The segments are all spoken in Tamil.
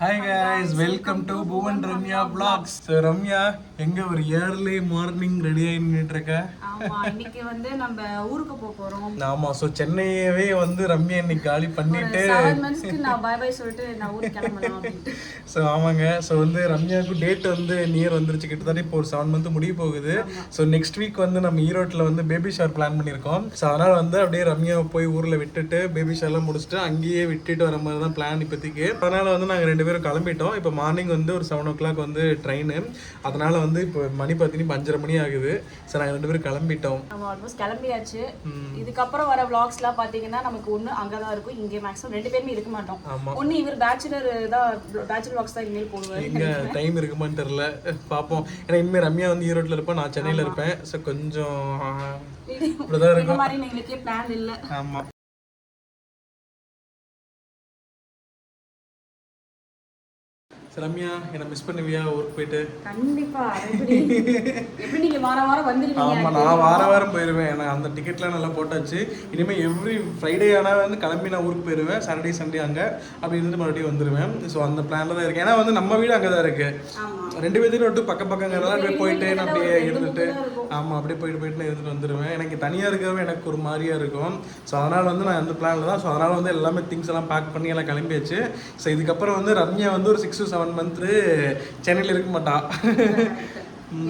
Hi guys welcome to Bhuvan Ramya blogs Ramya எங்க ஒரு ஏர்லி மார்னிங் ரெடி ஆகி நின்றுட்டு இருக்க? ஆமா இன்னைக்கு வந்து நம்ம ஊருக்கு போக போறோம். ஆமா ஸோ சென்னையவே வந்து ரம்யா இன்னைக்கு காலி பண்ணிட்டு நான் பை பை சொல்லிட்டு நான் ஊருக்கு கிளம்பலாம் ஸோ ஆமாங்க. ஸோ வந்து ரம்யாவுக்கு டேட் வந்து நியர் வந்துருச்சு. கிட்டத்தட்ட இப்போ ஒரு செவன் மந்த் முடிய போகுது. ஸோ நெக்ஸ்ட் வீக் வந்து நம்ம ஈரோட்டில் வந்து பேபி ஷவர் பிளான் பண்ணியிருக்கோம். ஸோ அதனால் வந்து அப்படியே ரம்யாவை போய் ஊரில் விட்டுட்டு பேபி ஷவர்லாம் முடிச்சுட்டு அங்கேயே விட்டுட்டு வர மாதிரி தான் பிளான் இப்போதைக்கு. அதனால் வந்து நாங்கள் ரெண்டு பேரும் கிளம்பிட்டோம். இப்போ மார்னிங் வந்து ஒரு செவன் ஓ கிளாக் வந்து ட்ரெயின் அதனால் வந்து இப்போ மணி பார்த்தீங்கன்னா அஞ்சரை மணி ஆகுது. ஸோ நாங்கள் ரெண்டு பேரும் கிளம்பிட்டோம். நம்ம ஆல்மோஸ்ட் கிளம்பியாச்சு. இதுக்கப்புறம் வர vlogsலாம் பாத்தீங்கன்னா நமக்கு ஒண்ணு அங்கதான் இருக்கும் இங்க மேக்ஸிமம் ரெண்டு பேருமே இருக்க மாட்டோம். ஒண்ணு இவர் பேச்சுலர் தான் பேச்சுலர் vlogs தான் இனிமேல் போடுவாரு. எங்க டைம் இருக்குமான்னு தெரில பார்ப்போம் ஏன்னா இனிமேல் ரம்யா வந்து ஈரோட்டில் இருப்பேன் நான் சென்னையில் இருப்பேன். ஸோ கொஞ்சம் இப்படிதான் இந்த மாதிரி எங்களுக்கே பிளான் இல்ல. ஆமாம் ரம்யா என்னை மிஸ் பண்ணுவியா? ஊருக்கு போயிட்டு? கண்டிப்பா எப்படி நீங்க வாரம் வாரம் வந்துருவீங்க? ஆமாம் நான் வார வாரம் போயிடுவேன் எனக்கு அந்த டிக்கெட்லாம் நல்லா போட்டாச்சு. இனிமேல் எவ்ரி ஃப்ரைடே ஆனால் வந்து கிளம்பி நான் ஊருக்கு போயிடுவேன் சாட்டர்டே சண்டே அங்கே. அப்படி இருந்துட்டு மறுபடியும் வந்துடுவேன் ஸோ அந்த பிளானில் தான் இருக்கேன். ஏன்னா வந்து நம்ம வீடு அங்கே தான் இருக்குது ஆமா. ரெண்டு பேர்த்தையும் விட்டு பக்கம் பக்கங்கிறதால அப்படியே போயிட்டு நான் அப்படியே இருந்துட்டு. ஆமாம் அப்படியே போயிட்டு போயிட்டு நான் இருந்துட்டு வந்துடுவேன் எனக்கு தனியாக இருக்கவே எனக்கு ஒரு மாதிரியா இருக்கும். ஸோ அதனால் வந்து நான் அந்த பிளானில் தான். ஸோ அதனால் வந்து எல்லாமே திங்ஸ் எல்லாம் பேக் பண்ணி எல்லாம் கிளம்பியாச்சு. ஸோ இதுக்கப்புறம் வந்து ரம்யா வந்து ஒரு சிக்ஸ் டு செவன் மந்த்து சென்னையில் இருக்க மாட்டா.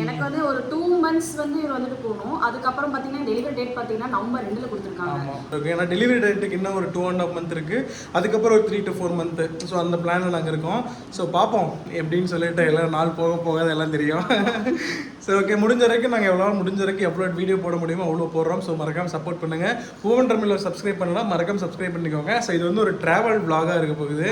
எனக்கு வந்து ஒரு டூ மந்த்ஸ் வந்து இவர் வந்துட்டு போகணும். அதுக்கப்புறம் பாத்தீங்கன்னா டெலிவரி டேட் பாத்தீங்கன்னா நவம்பர் ரெண்டுல கொடுத்துருக்காங்க. ஓகே ஏன்னா டெலிவரி டேட்டுக்கு இன்னும் ஒரு டூ அண்ட் ஆஃப் மந்த் இருக்குது அதுக்கப்புறம் ஒரு three to four month so அந்த பிளானில் நாங்கள் இருக்கோம். ஸோ பார்ப்போம் எப்படின்னு சொல்லிட்டு எல்லாம் நாள் போக போக எல்லாம் தெரியும். சரி ஓகே முடிஞ்ச வரைக்கும் நாங்கள் எவ்வளோ முடிஞ்ச வரைக்கும் எவ்வளோ வீடியோ போட முடியுமோ அவ்வளோ போடுறோம். ஸோ மறக்காம சப்போர்ட் பண்ணுங்கள் பூவன் ரமில் சப்ஸ்கிரைப் பண்ணலாம் மறக்காம சப்ஸ்கிரைப் பண்ணிக்கோங்க. ஸோ இது வந்து ஒரு ட்ராவல் vlog-ஆ இருக்க போகுது.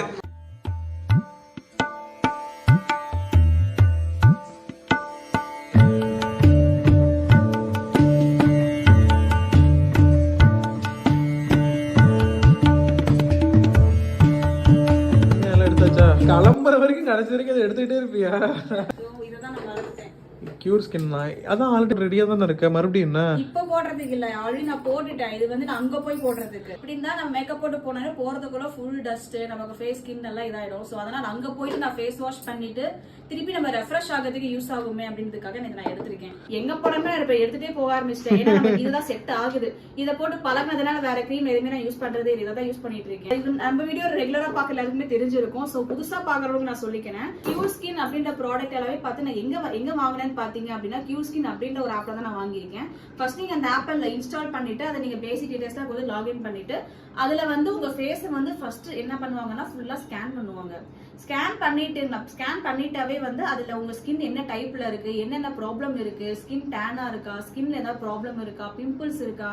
அதை எடுத்துக்கிட்டே இருப்பியா இதை தான் நான் வளர்த்தேன் கியூர் ஸ்கின் அதான் ஆல்ரெடி ரெடியாக தானே இருக்கு மறுபடியும் என்ன? இப்ப போடுறதுக்கு இல்ல ஆல்ரெடி நான் போட்டுட்டேன். இது வந்து நான் அங்க போய் போடுறதுக்கு. இப்படி இருந்தா நான் மேக்கப் போட்டு போனாலே போறதுக்குள்ள ஃபுல் டஸ்ட் நமக்கு ஃபேஸ் ஸ்கின் எல்லாம் இதாயிடும். சோ அதனால அங்க போயிட்டு நான் ஃபேஸ் வாஷ் பண்ணிட்டு திருப்பி நம்ம ரெஃப்ரெஷ் ஆகிறதுக்கு யூஸ் ஆகுமே அப்படின்றதுக்காக எனக்கு நான் எடுத்திருக்கேன். எங்க போடாம நான் இப்ப எடுத்துட்டே போக ஆரம்பிச்சிட்டேன். ஏன்னா நமக்கு இதுதான் செட் ஆகுது. இதை போட்டு பழகினதுனால வேற க்ரீம் எதுவுமே நான் யூஸ் பண்றதே இல்லை. இதை தான் யூஸ் பண்ணிட்டு இருக்கேன். நம்ம வீடியோ ரெகுலரா பாக்க எல்லாருக்குமே தெரிஞ்சிருக்கும். சோ புதுசா பாக்குறவங்க நான் சொல்லிக்கிறேன். க்யூர் ஸ்கின் அப்படின்ற ப்ராடக்ட் எல்லாமே பார்த்து நான் எங்க எங்க வாங்கினேன்னு பாத்தீங்க அப்படின்னா கியூ ஸ்கின் அப்படின்ற ஒரு ஆப்பில் தான் நான் வாங்கியிருக்கேன். ஃபர்ஸ்ட் நீங்க அந்த ஆப்பில் இன்ஸ்டால் பண்ணிட்டு அதை நீங்கள் பேசிக் டீட்டெயில்ஸாக போது லாகின் பண்ணிட்டு அதுல வந்து உங்க ஃபேஸ் வந்து ஃபஸ்ட்டு என்ன பண்ணுவாங்கன்னா ஃபுல்லா ஸ்கேன் பண்ணுவாங்க. ஸ்கேன் பண்ணிட்டு ஸ்கேன் பண்ணிட்டாவே வந்து அதுல உங்க ஸ்கின் என்ன டைப்ல இருக்கு என்னென்ன ப்ராப்ளம் இருக்கு ஸ்கின் டேனா இருக்கா ஸ்கின்ல ஏதாவது ப்ராப்ளம் இருக்கா பிம்பிள்ஸ் இருக்கா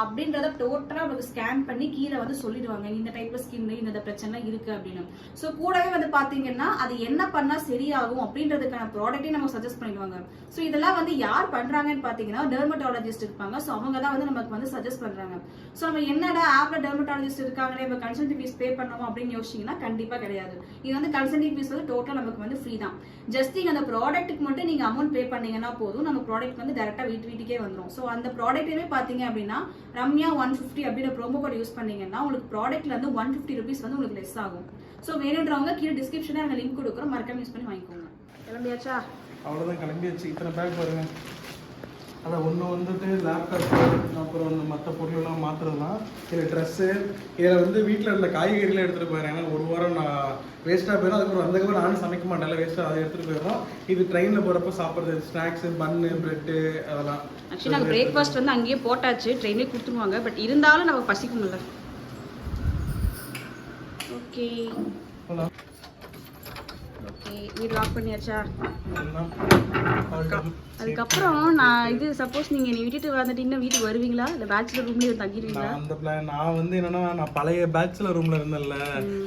அப்படின்றத டோட்டலா உங்களுக்கு ஸ்கேன் பண்ணி கீழே வந்து சொல்லிடுவாங்க. இந்த டைப் ஸ்கின் இந்த பிரச்சனை இருக்கு அப்படின்னு. ஸோ கூடவே வந்து பாத்தீங்கன்னா அது என்ன பண்ணா சரியாகும் அப்படின்றதுக்கான ப்ராடக்ட்டே நம்ம சஜஸ்ட் பண்ணிடுவாங்க. ஸோ இதெல்லாம் வந்து யார் பண்றாங்கன்னு பாத்தீங்கன்னா டெர்மட்டாலஜிஸ்ட் இருப்பாங்க. ஸோ அவங்க தான் வந்து நமக்கு வந்து சஜஸ்ட் பண்றாங்க. ஸோ நம்ம என்னடா ஆப்ல டெர்மட்டாலஜிஸ்ட் இருக்காங்களே நம்ம கன்சல்டி ஃபீஸ் பே பண்ணோம் அப்படின்னு யோசிச்சிங்கன்னா கண்டிப்பா கிடையாது. இது வந்து கன்சல்டிங் ஃபீஸ் வந்து டோட்டல் நமக்கு வந்து ஃப்ரீ தான். ஜஸ்ட் நீங்க அந்த ப்ராடக்ட்டுக்கு மட்டும் நீங்க அமௌண்ட் பே பண்ணீங்கன்னா போதும். நம்ம ப்ராடக்ட் வந்து டேரக்டா வீட்டு வீட்டுக்கே வந்துரும். சோ அந்த ப்ராடக்ட்டுமே பாத்தீங்க அப்படின்னா ரம்யா ஒன் ஃபிஃப்டி அப்படின்ற ப்ரோமோ கோட் யூஸ் பண்ணீங்கன்னா உங்களுக்கு ப்ராடக்ட்ல இருந்து ஒன் ஃபிஃப்டி ருபீஸ் வந்து உங்களுக்கு லெஸ் ஆகும். சோ வேணுன்றவங்க கீழே டிஸ்கிரிப்ஷன்ல நாங்க லிங்க் கொடுக்குறோம். மறக்காம யூஸ் பண்ணி வாங்கிக்கோங்க. கிளம்பியாச்சா? அவ்வளோதான் கிளம்பியாச்சு. இத்தனை பேக் பாருங்க. அதான் ஒன்று வந்துட்டு லேப்டாப் அப்புறம் இந்த மற்ற பொருளெல்லாம் மாற்றுறதுலாம் இது ட்ரெஸ்ஸு இதில் வந்து வீட்டில் இருந்த காய்கறிலாம் எடுத்துகிட்டு போயிடுறேன். ஏன்னா ஒரு வாரம் நான் வேஸ்ட்டாக போயிடும். அதுக்கப்புறம் அதுக்கப்புறம் நானும் சமைக்க மாட்டேன் வேஸ்ட்டாக அதை எடுத்துகிட்டு போயிடும் இது ட்ரெயினில் போகிறப்ப சாப்பிட்றது ஸ்நாக்ஸு பன்னு ப்ரெட்டு அதெல்லாம். ஆக்சுவலி நாங்கள் பிரேக்ஃபாஸ்ட் வந்து அங்கேயே போட்டாச்சு. ட்ரெயினே கொடுத்துருவாங்க. பட் இருந்தாலும் நமக்கு பசிக்கும்ல. ஓகே. ஓகே வீடு லாக் பண்ணியாச்சா. அதுக்கப்புறம் நான் இது சப்போஸ் நீங்கள் நீ விட்டுட்டு வந்துட்டீங்கன்னா வீட்டுக்கு வருவீங்களா? இல்லை பேச்சுலர் ரூம்லேயே தங்கிடுவீங்களா அந்த பிளான் நான் வந்து என்னன்னா நான் பழைய பேச்சுலர் ரூம்ல இருந்தேன்ல.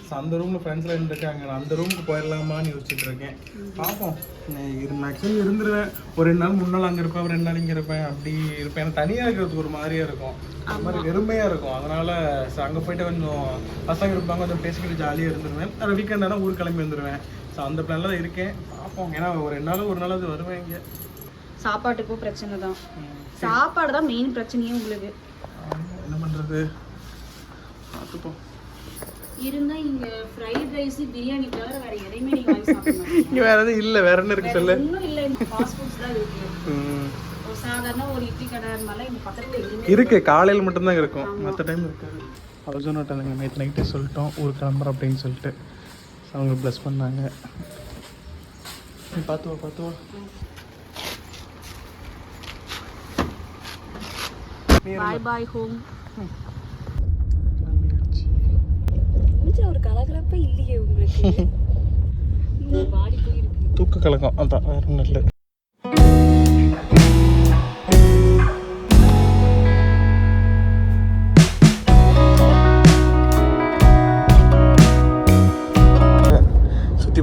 ஸோ அந்த ரூம்ல ஃப்ரெண்ட்ஸ்ல இருக்காங்க நான் அந்த ரூமுக்கு போயிடலாமான்னு யோசிச்சுட்டு இருக்கேன். பார்ப்போம் மேக்ஸிமம் இருந்துருவேன். ஒரு ரெண்டு நாள் மூணு நாள் அங்கே இருப்பேன். ரெண்டு நாள் இங்கே இருப்பேன். அப்படி இருப்பேன். எனக்கு தனியாக இருக்கிறதுக்கு ஒரு மாதிரியா இருக்கும். ஒரு மாதிரி வெறுமையா இருக்கும். அதனால அங்க போயிட்டு கொஞ்சம் பசங்க இருப்பாங்க. கொஞ்சம் பேசிக்கிட்டு ஜாலியாக இருந்துருவேன். அது வீக்கெண்ட் ஆனால் ஊர் கிளம்பி வந்துடுவேன் ஸோ அந்த பிளான்ல தான் இருக்கேன். பார்ப்போம். ஏன்னா ஒரு ரெண்டு நாள் ஒரு நாள் அது வருவேன் இங்கே. சாப்பாட்டுக்கும் பிரச்சனை தான். சாப்பாடு தான் மெயின் பிரச்சனையே உங்களுக்கு. என்ன பண்றது? பார்த்துப்போம். இருந்தா இங்க ஃப்ரைட் ரைஸ் பிரியாணி தவிர வேற எதையுமே நீங்க வாங்கி சாப்பிட மாட்டீங்க. இங்கே வேற எதுவும் இல்லை. வேற என்ன இருக்கு சொல்லு? ஒன்றும் இல்லை. இந்த ஃபாஸ்ட் ஃபுட்ஸ் தான் இருக்கு. ம். ஒரு சாதாரண ஒரு இட்லி கடை இருந்தாலும் இந்த பக்கத்துல எதுவுமே இருக்கு. காலையில் மட்டும்தான் இருக்கும். மற்ற டைம் இருக்காது. அவர் நேற்று நைட்டே சொல்லிட்டோம். ஊர் கிளம்புறோம் அப்படின்னு சொல்லிட்டு. அவங்க ப்ளஸ் பண்ணாங்க. நீ பார்த்து வா பார்த்து வா பாய் பாய் ஹோம் ஒரு கலகலப்பா இல்லையே உங்களுக்கு. தூக்க கலக்கம் அதான் வேற ஒன்றும் இல்லை.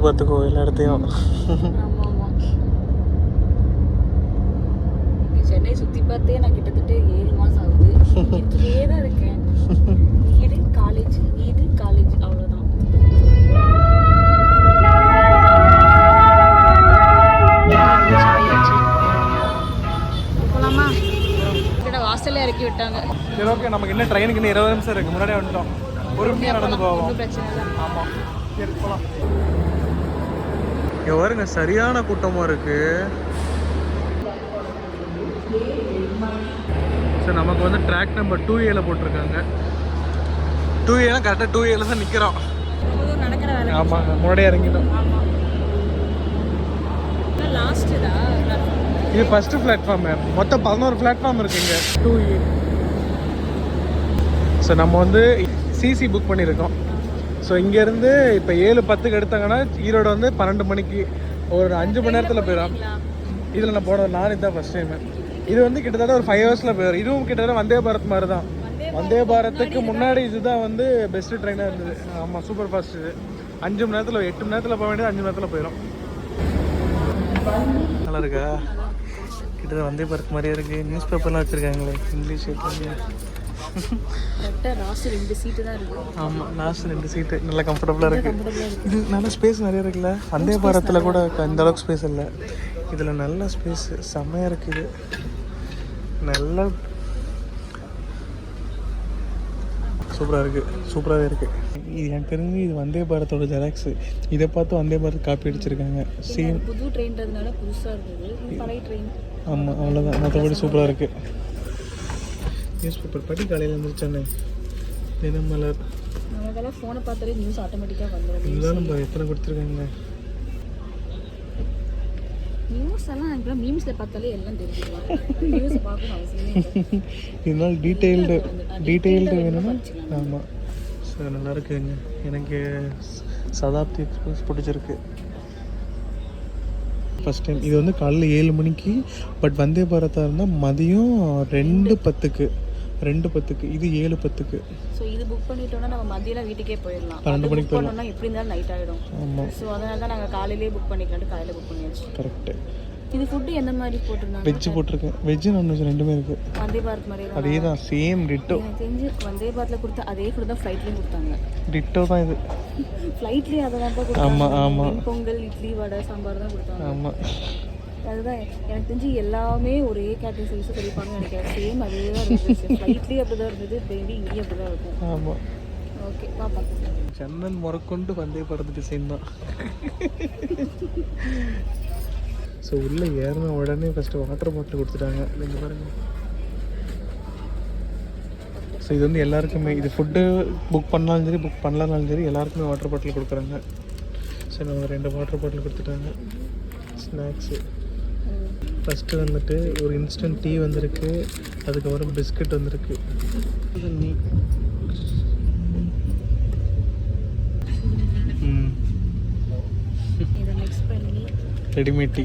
பார்த்துக்கோ எல்லா இடத்தையும் சென்னை சுத்தி பார்த்தே நான் கிட்டத்தட்ட ஏழு மாசம் ஆகுது. இதுலயே தான் இருக்கேன். வீடு காலேஜ் வீடு காலேஜ் கிட்ட வாசல்ல இறக்கி விட்டாங்க. சரி ஓகே நமக்கு என்ன ட்ரெயினுக்கு இன்னும் இருபது நிமிஷம் இருக்குது முன்னாடியே வந்துட்டோம். ஒரு மணி நடந்து போவோம். ஒன்றும் பிரச்சனை இல்லை. ஆமாம். சரி போகலாம் இங்கே பாருங்க சரியான கூட்டமாக இருக்கு. சார் நமக்கு வந்து ட்ராக் நம்பர் டூ ஏல போட்டிருக்காங்க. டூ ஏலாம் கரெக்டாக டூ ஏல தான் நிற்கிறோம் ஆமாம் முன்னாடியே இறங்கிட்டோம். இது ஃபஸ்ட்டு பிளாட்ஃபார்ம் மொத்தம் பதினோரு பிளாட்ஃபார்ம் இருக்குங்க டூ ஏ ஸோ நம்ம வந்து சிசி புக் பண்ணியிருக்கோம். ஸோ இங்கேருந்து இப்போ ஏழு பத்துக்கு எடுத்தாங்கன்னா ஈரோடு வந்து பன்னெண்டு மணிக்கு ஒரு அஞ்சு மணி நேரத்தில் போயிடும். இதில் நான் போனது நான் இதுதான் ஃபஸ்ட் டைம் இது வந்து கிட்டத்தட்ட ஒரு ஃபைவ் ஹவர்ஸில் போயிடும். இதுவும் கிட்டத்தட்ட வந்தே பாரத் மாதிரி தான் வந்தே பாரத்துக்கு முன்னாடி இதுதான் வந்து பெஸ்ட் ட்ரெயினாக இருந்தது. ஆமாம் சூப்பர் ஃபாஸ்ட் இது. அஞ்சு மணி நேரத்தில் எட்டு மணி நேரத்தில் போக வேண்டியது அஞ்சு மணி நேரத்தில் போயிடும். நல்லா இருக்கா? கிட்டத்தட்ட வந்தே பாரத் மாதிரியே இருக்குது நியூஸ் பேப்பர்லாம் வச்சுருக்காங்களே. இங்கிலீஷ் கரெக்டாக லாஸ்ட் ரெண்டு சீட்டு தான் இருக்கு. ஆமாம் லாஸ்ட் ரெண்டு சீட்டு நல்லா கம்ஃபர்டபுளாக இருக்குது இது நல்ல ஸ்பேஸ் நிறைய இருக்குல்ல? வந்தே பாரத்தில் கூட இந்த அளவுக்கு ஸ்பேஸ் இல்லை. இதில் நல்ல ஸ்பேஸ் செம்மையாக இருக்குது நல்ல சூப்பராக இருக்குது சூப்பராகவே இருக்குது இது எனக்கு தெரிஞ்சு இது வந்தே பாரத்தோட ஜெராக்ஸு இதை பார்த்து வந்தே பாரத் காப்பி அடிச்சிருக்காங்க. சேம் புது ட்ரெயின்றதுனால பழைய ட்ரெயின் ஆமாம் அவ்வளோதான் மற்றபடி சூப்பராக இருக்குது நியூஸ் பேப்பர் படி காலையில் இருந்துருச்சானே தினமலர். நமக்கெல்லாம் ஃபோனை பார்த்தாலே நியூஸ் ஆட்டோமேட்டிக்காக வந்துடும் இருந்தாலும் நம்ம எத்தனை கொடுத்துருக்காங்க? நியூஸ் எல்லாம் இப்பெல்லாம் மீம்ஸில் பார்த்தாலே எல்லாம் தெரிஞ்சுக்கலாம் நியூஸ் பார்க்கணும் அவசியமே இருந்தாலும் டீட்டெயில்டு டீட்டெயில்டு வேணும்னா ஆமாம் ஸோ நல்லா இருக்குங்க. எனக்கு சதாப்தி எக்ஸ்பிரஸ் பிடிச்சிருக்கு. ஃபஸ்ட் டைம் இது வந்து காலைல ஏழு மணிக்கு பட் வந்தே பாரதா இருந்தால் மதியம் ரெண்டு பத்துக்கு. ரெண்டு பத்துக்கு இது ஏழு பத்துக்கு. ஸோ இது புக் பண்ணிட்டோம்னா நம்ம மதியம் வீட்டுக்கே போயிடலாம். பன்னெண்டு மணிக்கு பண்ணோம்னா எப்படி இருந்தாலும் நைட் ஆகிடும் ஆமாம் ஸோ அதனால தான் நாங்கள் காலையிலேயே புக் பண்ணிக்கலான்ட்டு காலையில் புக் பண்ணியாச்சு. கரெக்டு இது ஃபுட்டு எந்த மாதிரி போட்டிருந்தாங்க? வெஜ்ஜு போட்டிருக்கேன். வெஜ்ஜு நான்வெஜ் ரெண்டுமே இருக்குது வந்தே பாரத் மாதிரி அதே தான் சேம் டிட்டோ எனக்கு தெரிஞ்சு வந்தே பாரத்தில் கொடுத்த அதே ஃபுட் தான் ஃப்ளைட்லேயும் கொடுத்தாங்க. டிட்டோ தான் இது. ஃப்ளைட்லேயே அதை தான் கொடுத்தாங்க. ஆமா. வெண்பொங்கல் இட்லி வடை சாம்பார் தான் கொடுத்தாங்க. ஆமாம் அதுதான் எனக்கு தெரிஞ்சு எல்லாமே ஒரே கேட்டரிங் சர்வீஸ் கிடைப்பாங்கன்னு நினைக்கிறேன். சேம் அதே தான் இருந்துச்சு. ஃப்ளைட்லேயே அப்படி தான் இருந்தது பேபி இங்கேயும் அப்படி தான் இருக்கும். ஆமாம் ஓகே பாப்பா சென்னன் முறக்கொண்டு வந்தே பாரத் டிசைன் தான். ஸோ உள்ளே ஏறின உடனே ஃபஸ்ட்டு வாட்டர் பாட்டில் கொடுத்துட்டாங்க. நீங்கள் பாருங்க. ஸோ இது வந்து எல்லாருக்குமே இது ஃபுட்டு புக் பண்ணாலும் சரி புக் பண்ணலனாலும் சரி எல்லாருக்குமே வாட்டர் பாட்டில் கொடுக்குறாங்க. ஸோ நம்ம ரெண்டு வாட்டர் பாட்டில் கொடுத்துட்டாங்க. ஸ்நாக்ஸு ஃபஸ்ட்டு வந்துட்டு ஒரு இன்ஸ்டன்ட் டீ வந்திருக்கு. அதுக்கப்புறம் பிஸ்கட் வந்திருக்கு. ரெடிமேட் டீ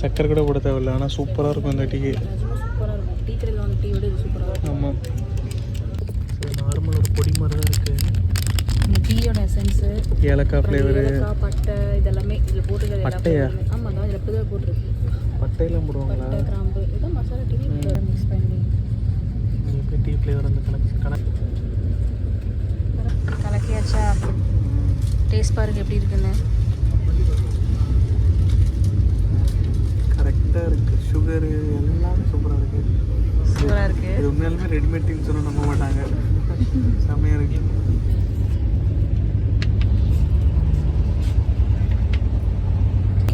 சக்கரை கூட போட தேவையில்ல ஆனால் சூப்பராக இருக்கும் இந்த டீ ஆமாம் நார்மல் ஒரு பொடி மாதிரி தான் இருக்குது இந்த டீயோட எசன்ஸு ஏலக்காய் ஃப்ளேவரு பட்டை இதெல்லாமே இதில் எல்லா பட்டையா? ஆமாம் தான் இதில் தான் போட்டிருக்கு. பட்டையெல்லாம் போடுவாங்களா? பட்டை கிராம்பு இதான் மசாலா டீ மிக்ஸ் பண்ணி. எப்படி டீ ஃப்ளேவர் அந்த கணக்கு கலக்கியாச்சா? டேஸ்ட் பாருங்க எப்படி இருக்குன்னு. கரெக்டாக இருக்குது சுகரு எல்லாமே சூப்பராக இருக்குது சூப்பராக இருக்கு. இது உண்மையாலுமே ரெடிமேட் டீன்னு சொன்னால் நம்ப மாட்டாங்க. செம்மையாக இருக்கு.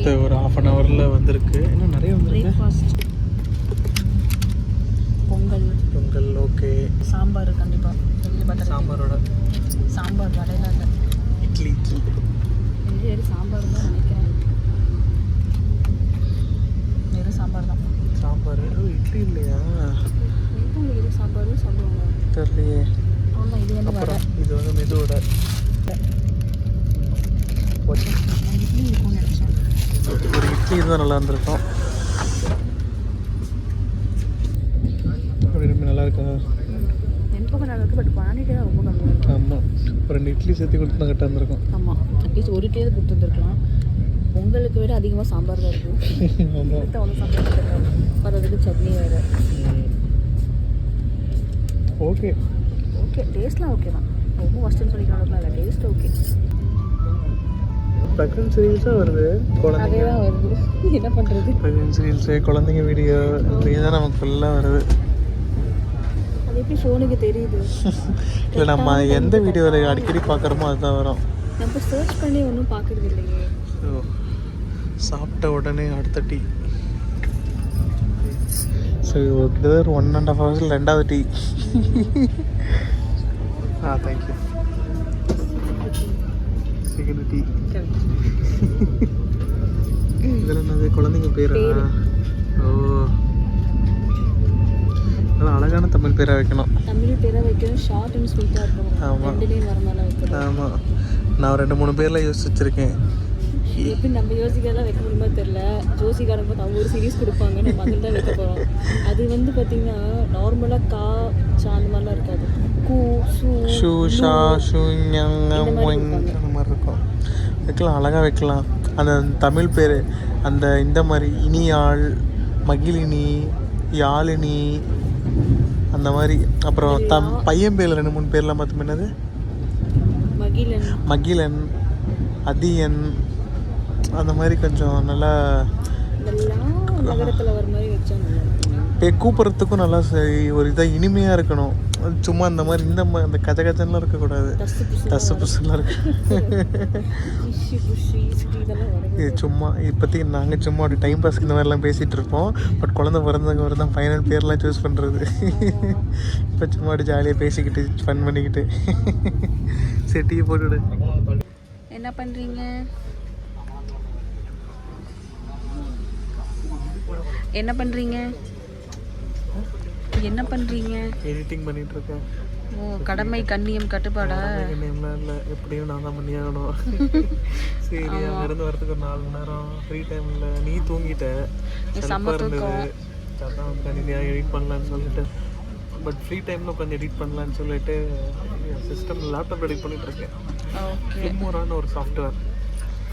அடுத்த ஒரு ஹாஃப் அன் ஹவரில் வந்திருக்கு. இன்னும் நிறைய வந்திருக்கு. பொங்கல். பொங்கல் ஓகே சாம்பார் கண்டிப்பாக சாம்பாரோட. சாம்பார் வடையில இல்லை இட்லி இட்லி வெளியே சாம்பார் தான் நினைக்கிறேன் வெறும் சாம்பார் தான் சாம்பார் ஓ, இட்லி இல்லையா எதுவும் வெறும் சாம்பார் சொல்லுவாங்க தெரியலையே ஆமாம் இது வந்து வடை அப்புறம் இது வந்து மெதுவோட போச்சு. நான் இட்லி இருக்கும்னு நினச்சேன் ஒரு இட்லி தான் நல்லா இருந்திருக்கும் அப்படி ரொம்ப நல்லா இருக்கா வெண்பொங்கல் நல்லா இருக்கு பட் குவான்டிட்டி தான் ரொம்ப கம்மியாக இருக்கும் ஆமாம் ஒரு ரெண்டு இட்லி சேர்த்து கொடுத்து இருந்திருக்கும். ஆமாம் அட்லீஸ்ட் ஒரு டேது கொடுத்துருந்துருக்கலாம் பொங்கலுக்கு விட அதிகமாக சாம்பார் தான் இருக்கும். பரதுக்கு சட்னி வேறு. ஓகே. ஓகே டேஸ்ட்லாம் ஓகே தான். ரொம்ப ஒஸ்ட்டுன்னு சொல்லிக்கிற அளவுக்குலாம் இல்லை. டேஸ்ட் ஓகே ப்ரெக்னன்சி ரீல்ஸாக வருது குழந்தைங்க. தான் வருது. என்ன பண்ணுறது ப்ரெக்னன்சி ரீல்ஸு குழந்தைங்க வீடியோ இதுதான் நமக்கு ஃபுல்லாக வருது. அது எப்படி ஃபோனுக்கு தெரியுது? இல்லை நம்ம எந்த வீடியோவில் அடிக்கடி பார்க்குறோமோ அதுதான் வரும். நம்ம சர்ச் பண்ணி ஒன்றும் பார்க்கறது இல்லையே. ஸோ சாப்பிட்ட உடனே அடுத்த டீ. சரி கிட்டத்தட்ட ஒரு ஒன் அண்ட் ஆஃப் ஹவர்ஸில் ரெண்டாவது டீ. ஆ தேங்க்யூ செகண்ட் டீ. இதில் என்னது? குழந்தைங்க பேரா. ஓ. நல்லா அழகான தமிழ் பேராக வைக்கணும். தமிழ் பேராக வைக்கணும். ஷார்ட் அண்ட் ஸ்வீட்டாக இருக்கணும். ஆமா. ரெண்டுலேயும் வர மாதிரிலாம் வைக்கணும். ஆமாம் நான் ரெண்டு மூணு பேரில் யோசிச்சு வச்சுருக்கேன் எப்படி நம்ம யோசிக்கிறதெல்லாம் வைக்க முடியுமா தெரில ஜோசிக்காரங்க பார்த்து அவங்க ஒரு சீரிஸ் கொடுப்பாங்க. நம்ம அதில் தான் வைக்க போகிறோம் அது வந்து பார்த்தீங்கன்னா நார்மலாக கா சா அந்த மாதிரிலாம் இருக்காது. கூ சூ ஷூ ஷா ஷூ இந்த மாதிரி ஒயிங் கொடுப்பாங்க. அந்த மாதிரி இருக்கும் வைக்கலாம் அழகாக வைக்கலாம். அந்த தமிழ் பேர் அந்த இந்த மாதிரி இனியாள் மகிழினி யாழினி அந்த மாதிரி. அப்புறம் தம் பையன் பேரில் ரெண்டு மூணு பேர்லாம் பார்த்தோம். என்னது? மகிழன். அதியன் அந்த மாதிரி கொஞ்சம் நல்லா கூப்பிட்றதுக்கும் நல்லா சரி ஒரு இதாக இனிமையாக இருக்கணும். சும்மா இந்த மாதிரி இந்த மாதிரி அந்த கஜ கஜன்லாம் இருக்கக்கூடாது தசு புசு தசு புசுலாம் இருக்கு. சும்மா இப்போதைக்கு நாங்கள் சும்மா அப்படி டைம் பாஸ்க்கு இந்த மாதிரிலாம் பேசிகிட்டு இருப்போம். பட் குழந்தை பிறந்தவங்க வர தான் ஃபைனல் பேர்லாம் சூஸ் பண்ணுறது இப்போ சும்மா அப்படி ஜாலியாக பேசிக்கிட்டு ஃபன் பண்ணிக்கிட்டு. சரி டீ போட்டுவிடு என்ன பண்ணுறீங்க என்ன பண்ணுறீங்க என்ன பண்ணுறீங்க எடிட்டிங் பண்ணிகிட்டு இருக்கேன் ஓ கடமை கண்ணியம் கட்டுப்பாடா? நேம்லாம் இல்லை. எப்படியும் நான் தான் பண்ணி ஆகணும் சரி அங்கேருந்து வரதுக்கு ஒரு நாலு மணி நேரம். ஃப்ரீ டைமில் நீ தூங்கிட்ட. செம்ம தூக்கம். அதான் உட்காந்து எடிட் பண்ணலான்னு சொல்லிட்டு. பட் ஃப்ரீ டைமில் உட்காந்து எடிட் பண்ணலான்னு சொல்லிட்டு சிஸ்டம் லேப்டாப் எடிட் பண்ணிட்டு இருக்கேன் ஓகே ஃபிலிமோரான்னு ஒரு சாஃப்ட்வேர்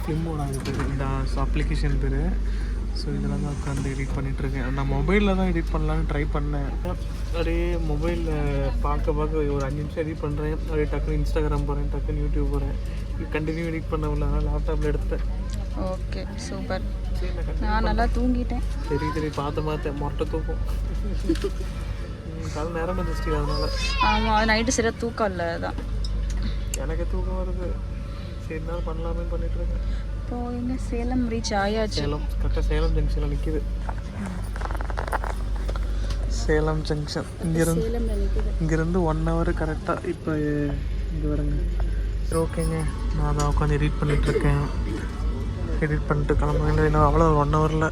ஃபிலிமோரா இந்த அப்ளிகேஷன் பேர். ஸோ இதில் தான் உட்காந்து எடிட் பண்ணிகிட்ருக்கேன் நான் மொபைலில் தான் எடிட் பண்ணலான்னு ட்ரை பண்ணேன். அப்படியே மொபைலில் பார்க்க பார்க்க ஒரு அஞ்சு நிமிஷம் எடிட் பண்ணுறேன் அப்படியே டக்குன்னு இன்ஸ்டாகிராம் போகிறேன் டக்குன்னு யூடியூப் போகிறேன் கண்டினியூ எடிட் பண்ண முடியல அதனால் லேப்டாப்பில் எடுத்துட்டேன். ஓகே சூப்பர் நான் நல்லா தூங்கிட்டேன். சரி சரி பார்த்து பார்த்தேன் மொட்டை தூக்கம். கால நேரம் வந்துச்சு அதனால. ஆமாம் நைட்டு சரியாக தூக்கம் இல்லை அதான். எனக்கு தூக்கம் வருது. சரி நாள் பண்ணலாமே பண்ணிட்டு இருக்கேன் இப்போ எங்க சேலம் ரீச் ஆயாச்சு. சேலம் கரெக்டாக சேலம் ஜங்ஷனில் நிற்கிது சேலம் ஜங்ஷன் இங்கேருந்து சேலம் நினைக்குது இங்கேருந்து ஒன் ஹவர் கரெக்டாக இப்போ இங்கே வரேங்க. சரி ஓகேங்க. நான் தான் உட்காந்து எடிட் பண்ணிகிட்ருக்கேன் எடிட் பண்ணிட்டு கிளம்புங்க இன்னும் அவ்வளோ ஒன் ஹவரில்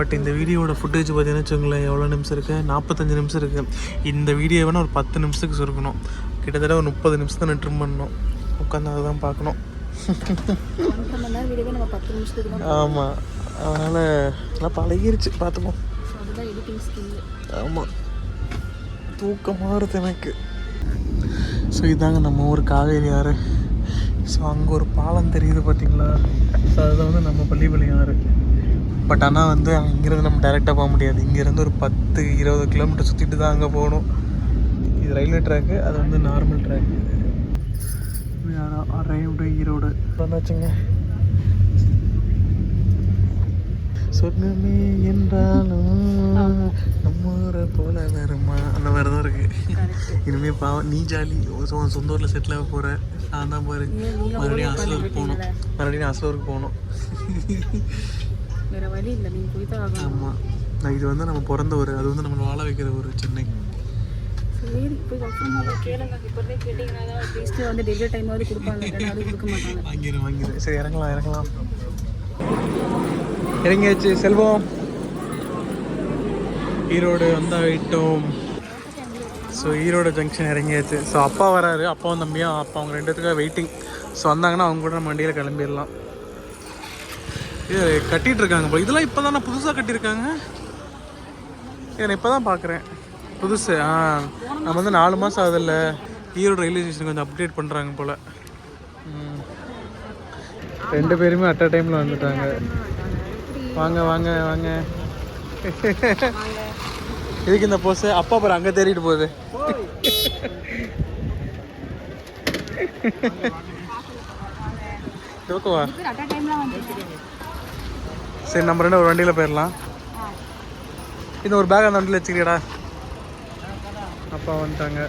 பட் இந்த வீடியோவோட ஃபுட்டேஜ் பார்த்தீங்கன்னு வச்சுக்கோங்களேன் எவ்வளோ நிமிஷம் இருக்குது நாற்பத்தஞ்சு நிமிஷம் இருக்குது இந்த வீடியோ வேணால் ஒரு பத்து நிமிஷத்துக்கு சுருக்கணும். கிட்டத்தட்ட ஒரு முப்பது நிமிஷத்தை நான் ட்ரிம் பண்ணணும். உட்காந்து அதை தான் பார்க்கணும். ஒன்றரை மணி நேரம் வீடியோவே நம்ம பத்து நிமிஷத்துக்கு தான் ஆமாம் அதனால் எல்லாம் பழகிருச்சு பார்த்துப்போம் அதுதான் எடிட்டிங் ஸ்கில் ஆமாம் தூக்கமாக எனக்கு. ஸோ இதாங்க நம்ம ஊர் காவேரி ஆறு. ஸோ அங்கே ஒரு பாலம் தெரியுது பார்த்தீங்களா ஸோ அதுதான் வந்து நம்ம பள்ளிப்பாளையம் ஆறு. பட் ஆனால் வந்து இங்கேருந்து நம்ம டைரெக்டாக போக முடியாது. இங்கேருந்து ஒரு பத்து இருபது கிலோமீட்டர் சுற்றிட்டு தான் அங்கே போகணும். இது ரயில்வே ட்ராக்கு அது வந்து நார்மல் ட்ராக்கு அரைவுடு ஈரோடு. வந்தாச்சுங்க. சொர்ணமே என்றாலும் நம்ம ஊரை போல வருமா அந்த மாதிரி தான் இருக்கு இனிமே பாவம் நீ ஜாலி. சொந்த ஊரில் செட்டில் ஆக போகிற நான் தான் பாரு. மறுபடியும் அசலூருக்கு போகணும். மறுபடியும் அசலூருக்கு போகணும். வேற வழி இல்லை. நீங்க போய் தான் ஆகணும். ஆமாம் இது வந்து நம்ம பிறந்த ஒரு அது வந்து நம்மளை வாழ வைக்கிற ஒரு சென்னை. சரி போய் ஒர்க் ஃப்ரம் ஹோம் கேளுங்க. இப்போ இருந்தே கேட்டிங்கன்னா தான் அட்லீஸ்ட் வந்து டெலிவரி டைம் வந்து கொடுப்பாங்க. இல்லைன்னா அது கொடுக்க மாட்டாங்க. வாங்கிடு வாங்கிடு. சரி இறங்கலாம் இறங்கலாம். இறங்கியாச்சு செல்வம். ஈரோடு வந்தாயிட்டோம். ஸோ ஈரோடு ஜங்ஷன் இறங்கியாச்சு. ஸோ அப்பா வராரு அப்பாவும் தம்பியும் அப்பா அவங்க ரெண்டுத்துக்காக வெயிட்டிங் ஸோ வந்தாங்கன்னா அவங்க கூட நம்ம வண்டியில் கிளம்பிடலாம். இது கட்டிகிட்டு இருக்காங்க போல். இதெல்லாம் இப்போ தானே புதுசாக கட்டியிருக்காங்க. இதை நான் இப்போ தான் பார்க்குறேன். புதுசு ஆ. நம்ம வந்து நாலு மாதம் ஆகுதில்ல. ஈரோடு ரயில்வே ஸ்டேஷன் கொஞ்சம் அப்டேட் பண்ணுறாங்க போல். ரெண்டு பேருமே அட் அ டைமில் வந்துட்டாங்க. வாங்க வாங்க வாங்க. இதுக்கு இந்த போஸ் அப்பா பாரு அங்கே தேடிட்டு போகுது. ஓகேவா சரி நம்ம ரெண்டு ஒரு வண்டியில் போயிடலாம் இந்த ஒரு பேக் அந்த வண்டியில் வச்சுக்கிறியடா? அப்பா வந்துட்டாங்க.